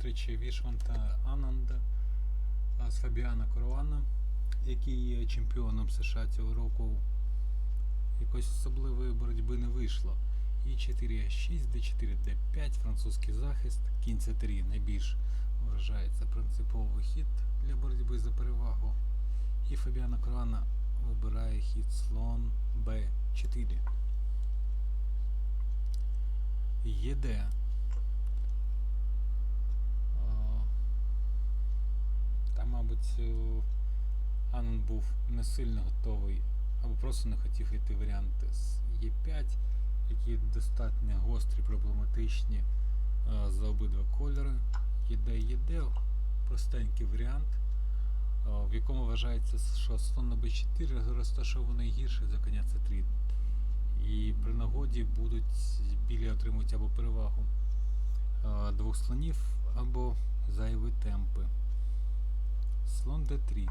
зустрічі Вішванта Ананда з Фабіана Коруана, який є чемпіоном США цього року. Якось особливої боротьби не вийшло. І 4 А6, Д4, Д5, французький захист, кінь С3 найбільш вважається принциповий хід для боротьби за перевагу. І Фабіана Коруана вибирає хід слон Б4. ЄД. А, Там, мабуть, е, Анон був не сильно готовий, або просто не хотів йти варіанти з Е5, які достатньо гострі, проблематичні е, за обидва кольори. ЄД, ЄД, простенький варіант, е, в якому вважається, що слон на Б4 розташований гірше за коня С3. І при нагоді будуть білі отримують або перевагу двох слонів, або зайві темпи. Слон d3.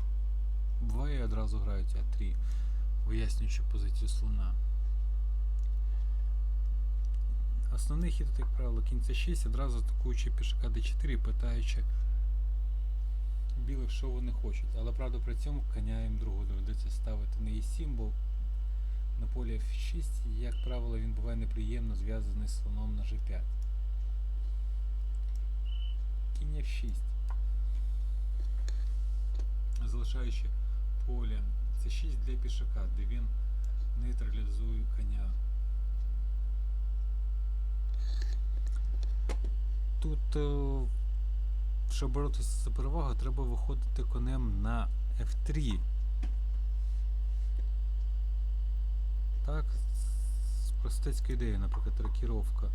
Буває одразу грають А3, вияснюючи позицію слона. Основний хід, як правило, кінь С6, одразу атакуючи пішака d4, питаючи білих, що вони хочуть. Але правда при цьому коня їм другу доведеться ставити на e7, бо на полі F6, як правило, він буває неприємно зв'язаний з слоном на G5. Кінь F6. Залишаючи поле C6 для пішака, де він нейтралізує коня. Тут, е, щоб боротися за перевагу, треба виходити конем на F3. Так, з простецькою ідеєю, наприклад, рокіровка.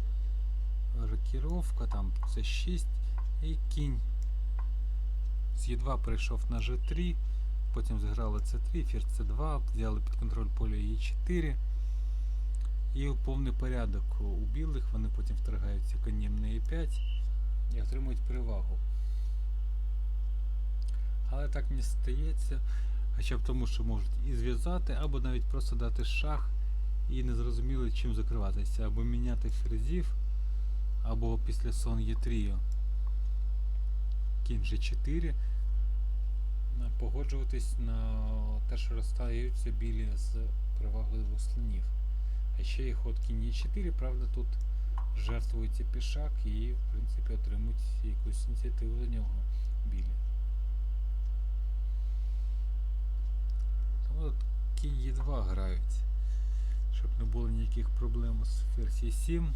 Рокіровка, там це 6 і кінь. З Е2 перейшов на G3, потім зіграли C3, ферзь C2, взяли під контроль поле Е4. І повний порядок у білих, вони потім вторгаються конем на Е5 і отримують перевагу. Але так не стається, хоча б тому, що можуть і зв'язати, або навіть просто дати шах і не зрозуміли чим закриватися, або міняти ферзів, або після сон Е3 кінь G4 погоджуватись на те, що розстаються білі з перевагою слонів. А ще є ход кінь Е4, правда, тут жертвується пішак і, в принципі, отримують якусь ініціативу за нього білі. Тому от кінь Е2 грають, щоб не було ніяких проблем з ферзь Е7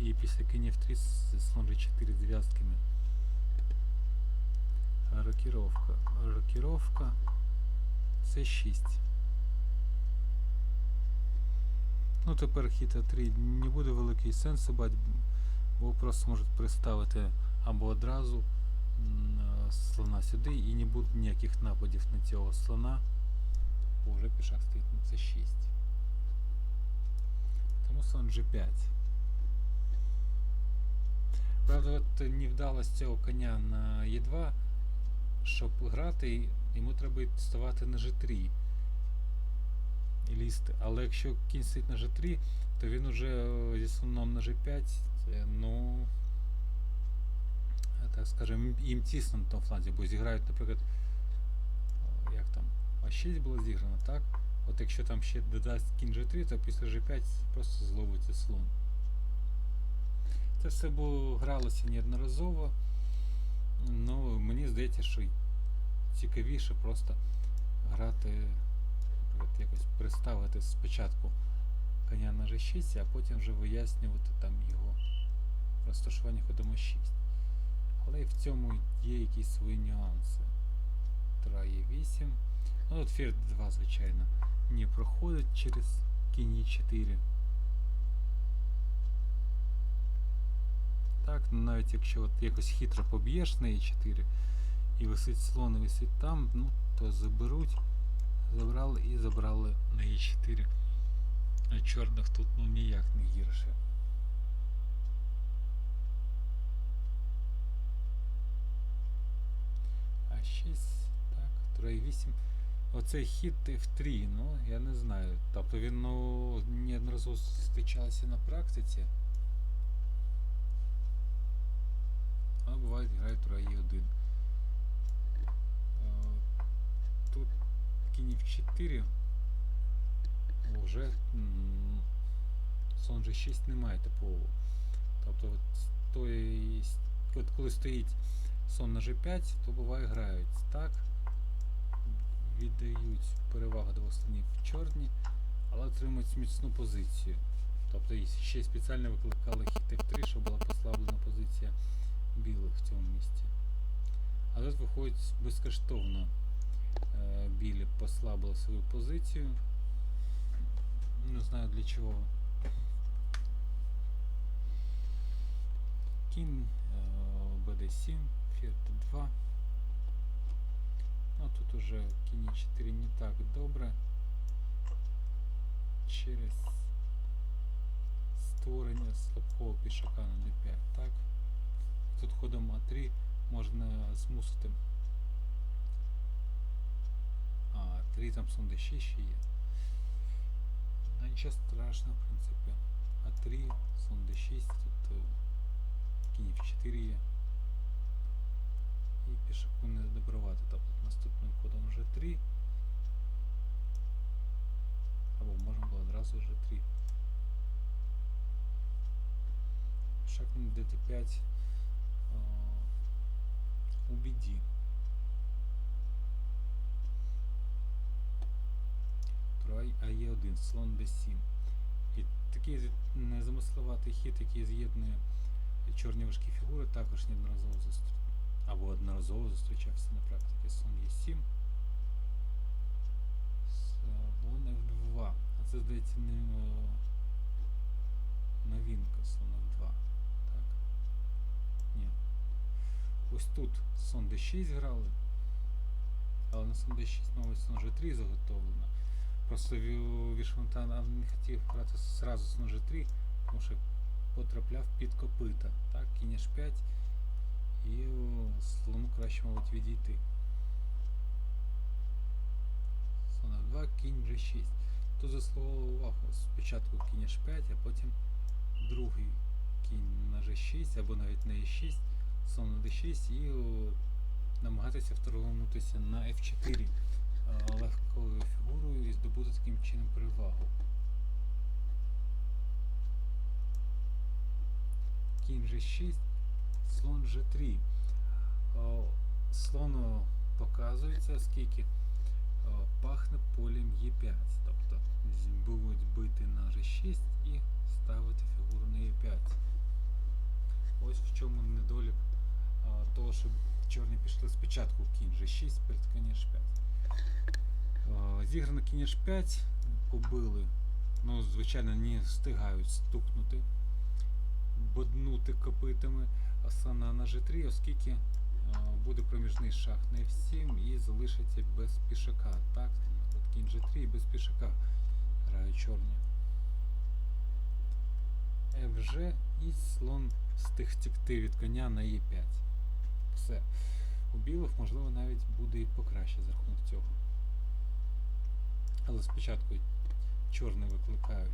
і після кінь F3 з слон G4 зв'язками. Рокіровка. Рокіровка. Це 6. Ну тепер хід А3 не буде великий сенсу бати, бо просто можуть приставити або одразу е, слона сюди і не буде ніяких нападів на цього слона, бо вже пішак стоїть на С6. Тому слон G5. Правда, от не вдалося цього коня на Е2, щоб грати, йому треба ставати на G3 і лізти. Але якщо кінь стоїть на G3, то він уже е, зі слоном на G5, це, ну, е, так скажемо, їм тісно на тому фланзі, бо зіграють, наприклад, як там, А6 було зіграно, так? От якщо там ще додасть кінь G3, то після G5 просто зловиться слон. Це все було гралося неодноразово. Здається, що цікавіше просто грати, наприклад, якось приставити спочатку коня на G6, а потім вже вияснювати там його розташування ходом А6. Але і в цьому є якісь свої нюанси. Тра є 8. Ну от ферзь 2, звичайно, не проходить через кінь Е4. Так, ну, навіть якщо от якось хитро поб'єш на Е4 і висить слон і висить там, ну то заберуть, забрали і забрали на Е4. А чорних тут ну ніяк не гірше. А 6, так, 3 8. Оцей хід F3, ну я не знаю. Тобто він ну, неодноразово зустрічався на практиці. А буває тура зіграють тура Е1. Кінь в 4 вже м, слон G6 немає типового. Тобто от, с- от коли стоїть сон на G5, то буває грають так, віддають перевагу двох слонів чорні, але отримують міцну позицію. Тобто ще спеціально викликали хід F3, щоб була послаблена позиція білих в цьому місці. А тут виходить безкоштовно. Е, Білі послабили свою позицію. Не знаю для чого. Кінь е, BD7, ферзь D2. Ну тут уже кінь 4 не так добре. Через створення слабкого пішака на d5, так? Тут ходом А3 можна змусити. А, 3 там сон d6 ще є. Ну, нічого страшного, в принципі. А3, сон d6, тут е, кінь f4 є. І пішаку не добривати. Тобто наступним ходом вже 3. Або можна було одразу вже 3. Шаг на dt5 а, у біді. АЕ1, слон d7. І такий незамисловатий хід, який з'єднує чорні важкі фігури, також неодноразово зустрічався. Або одноразово зустрічався на практиці. Слон Е7. Слон F2. А це, здається, не е, новинка слон F2. Так? Ні. Ось тут сон D6 грали. Але на сон D6, мабуть, сон G3 заготовлено. Просто Ві- не хотів грати зразу сон G3, тому що потрапляв під копита. Так, кінь H5 і слону краще, мабуть, відійти. Слон F2, кінь G6. Тут заслуговував увагу спочатку кінь H5, а потім другий кінь на G6 або навіть на E6, слон на D6 і намагатися вторгнутися на F4 е, легкою фігурою і здобути таким чином перевагу. Кінь G6, слон G3. Слону показується, скільки пахне полем Е5. Тобто будуть бити на G6 і ставити фігуру на Е5. Ось в чому недолік того, що чорні пішли спочатку кінь G6 перед кінь H5. А, Зіграно кінь H5, побили. Ну, звичайно, не встигають стукнути, боднути копитами слона на G3, оскільки буде проміжний шах на F7 і залишиться без пішака. Так, от кінь G3 і без пішака грають чорні. FG і слон встиг втекти від коня на Е5. Все. У білих, можливо, навіть буде і покраще за рахунок цього. Але спочатку чорні викликають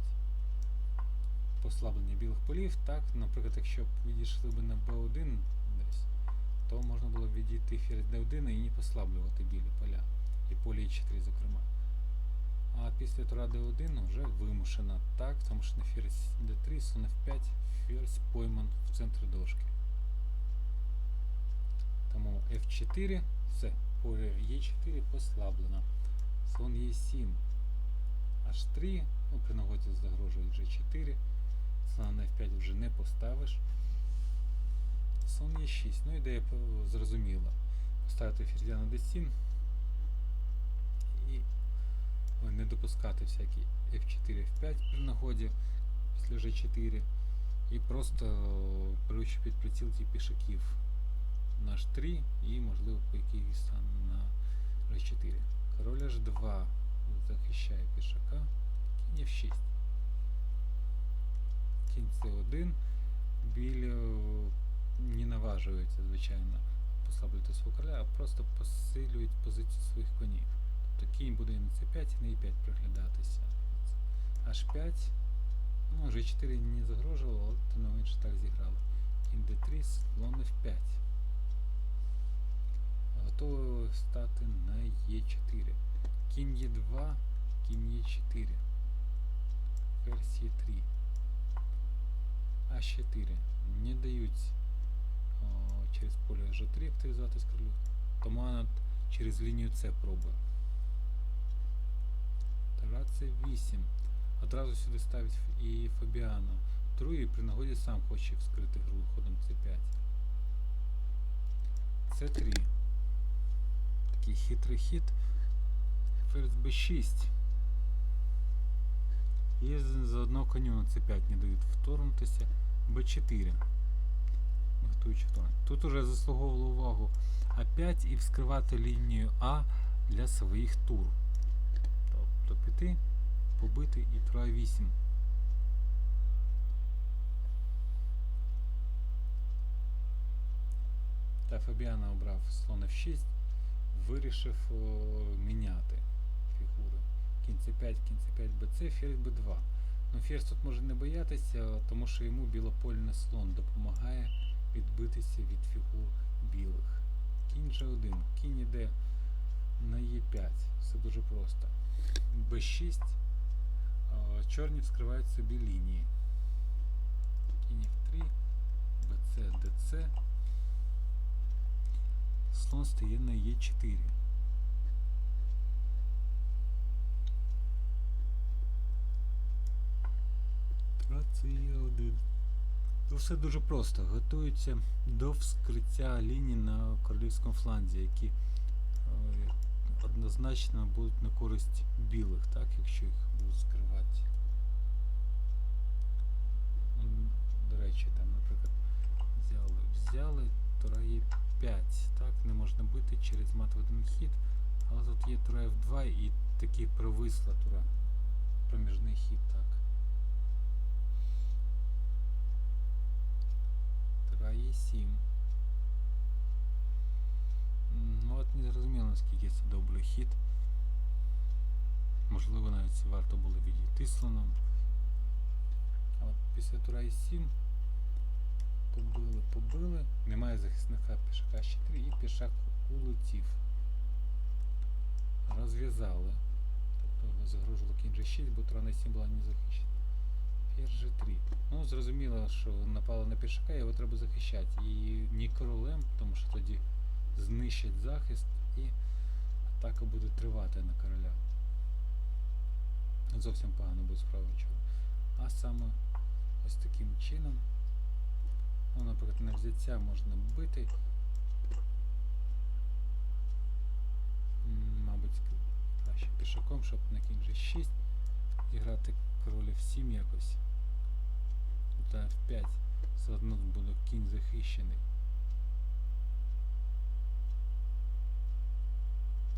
послаблення білих полів. Так, наприклад, якщо б відійшли б на b1 десь, то можна було б відійти ферзь d1 і не послаблювати білі поля. І полі e4, зокрема. А після тура d1 вже вимушена так, тому що на ферзь d3, слон f5, ферзь пойман в центрі дошки. Тому f4, все, поле e4 послаблено. Слон e7, h3, ну при нагоді загрожує g4, слон на f5 вже не поставиш. Слон e6, ну ідея зрозуміла. Поставити ферзя на d7 і не допускати всякі f4, f5 при нагоді після g4 і просто беручи під приціл ті пішаків на h3 і можливо по якийсь стан на g4. Король h2 захищає пішака, кінь f6. Кінь c1. Білі е, не наважуються, звичайно, послаблювати свого короля, а просто посилюють позицію своїх конів. Тобто кінь буде і на c5, і на e5 приглядатися. h5. Ну, g4 не загрожувало, але тим не менше так зіграли. Кінь d3, слон f5. Готовий стати на Е4. Кінь Е2, кінь Е4. Ферзь Е3. А4. Не дають о, через поле Ж3 активізуватись крилю. Тому вона через лінію С пробує. Тара С8. Одразу сюди ставить і Фабіано. Другий при нагоді сам хоче вскрити гру ходом С5. С3. Такий хитрий хід. Ферзь Б6. І заодно коню на С5 не дають вторгнутися. Б4. Готуючи. Тут уже заслуговувало увагу А5 і вскривати лінію А для своїх тур. Тобто піти, побити і тура 8. Та Фабіана обрав слон F6, вирішив о, міняти фігури. Кінь C5, кінь C5, BC, ферзь B2. Ну ферзь тут може не боятися, тому що йому білопольний слон допомагає відбитися від фігур білих. Кінь G1, кінь іде на Е5. Все дуже просто. Б6. Чорні вскривають собі лінії. Кінь F3, BC, DC. Слон стає на Е4. Трація 1. Ну, все дуже просто. Готуються до вскриття ліній на королівському фланзі, які е, однозначно будуть на користь білих, так, якщо їх будуть скривати. До речі, там, наприклад, взяли, взяли, тура є 5, так, не можна бити через мат в один хід, але тут є тура F2 і такий провисла тура, проміжний хід, так. Тура є 7. Ну от не зрозуміло, наскільки це добрий хід. Можливо, навіть варто було відійти слоном. А от після тура і 7 побили, побили. Немає захисника пішака 4 і пішак улетів. Розв'язали. Тобто його загрожувало кінь G6, бо тура на 7 була не захищена. Ферзь G3. Ну, зрозуміло, що напало на пішака, його треба захищати. І не королем, тому що тоді знищать захист і атака буде тривати на короля. Зовсім погано буде справа чого. А саме ось таким чином. Ну, наприклад, на взяття можна бити. Мабуть, краще пішаком, щоб на кінь G6 зіграти короля в 7 якось. Та F5. Все одно буде кінь захищений.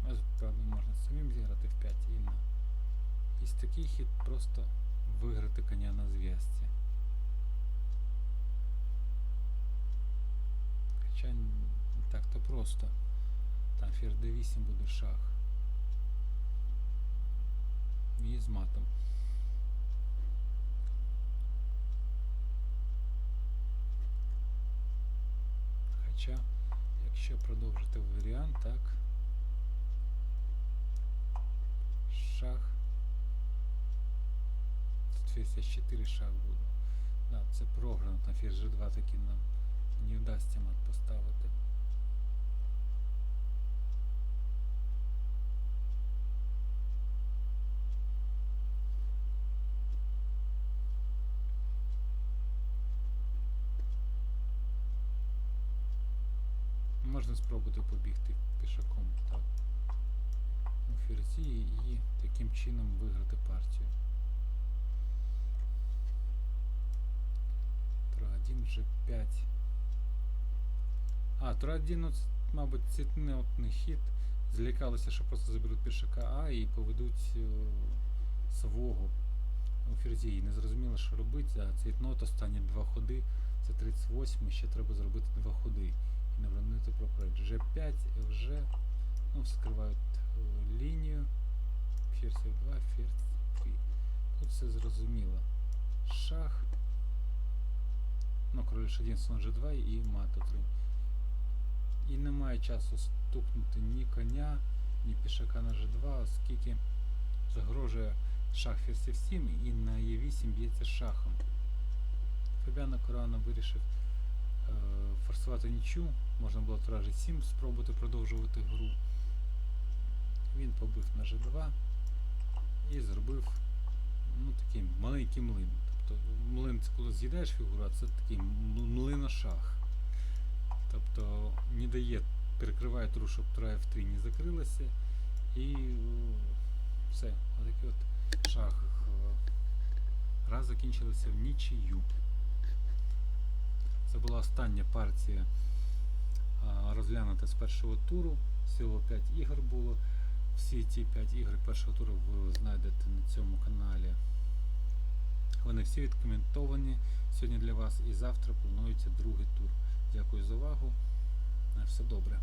А правда можна самим зіграти в 5 і на якийсь такий хід просто виграти коня на зв'язці. Хоча так то просто. Там ферзь d8 буде шах. І з матом. Хоча, якщо продовжити варіант, так. Шах. Тут ферзь 4 шах буде. Да, це програно, там ферзь G2 таки нам не вдасться мат поставити. Можна спробувати побігти пішаком, так? У ферзі і таким чином виграти партію. Тура 1 G5. А, Тура 1, ну, це, мабуть, цітнотний хід. Злякалися, що просто заберуть пішака А і поведуть е, свого у ферзі. І не зрозуміло, що робити. А цейтнот останні два ходи. Це 38, ще треба зробити два ходи. І набранити проект. G5, FG. Ну, вскривають е, лінію. Ферзь F2, ферзь 3. Тут все зрозуміло. Шах. Ну, король H1, слон G2 і мат отримав. І немає часу стукнути ні коня, ні пішака на G2, оскільки загрожує шах ферзь 7 і на Е8 б'ється шахом. Фабіано Корано вирішив е, форсувати нічю, можна було тура G7 спробувати продовжувати гру. Він побив на G2 і зробив ну, такий маленький млин. Тобто млин це коли з'їдаєш фігуру, а це такий млиношах. Тобто не дає, перекриває туру, щоб тура F3 не закрилася. І все. Отакий от шах. Гра закінчилася в нічию. Це була остання партія розглянута з першого туру. Всього 5 ігор було. Всі ці 5 ігор першого туру ви знайдете на цьому каналі. Вони всі відкоментовані сьогодні для вас і завтра планується другий тур. Дякую за увагу. Все добре.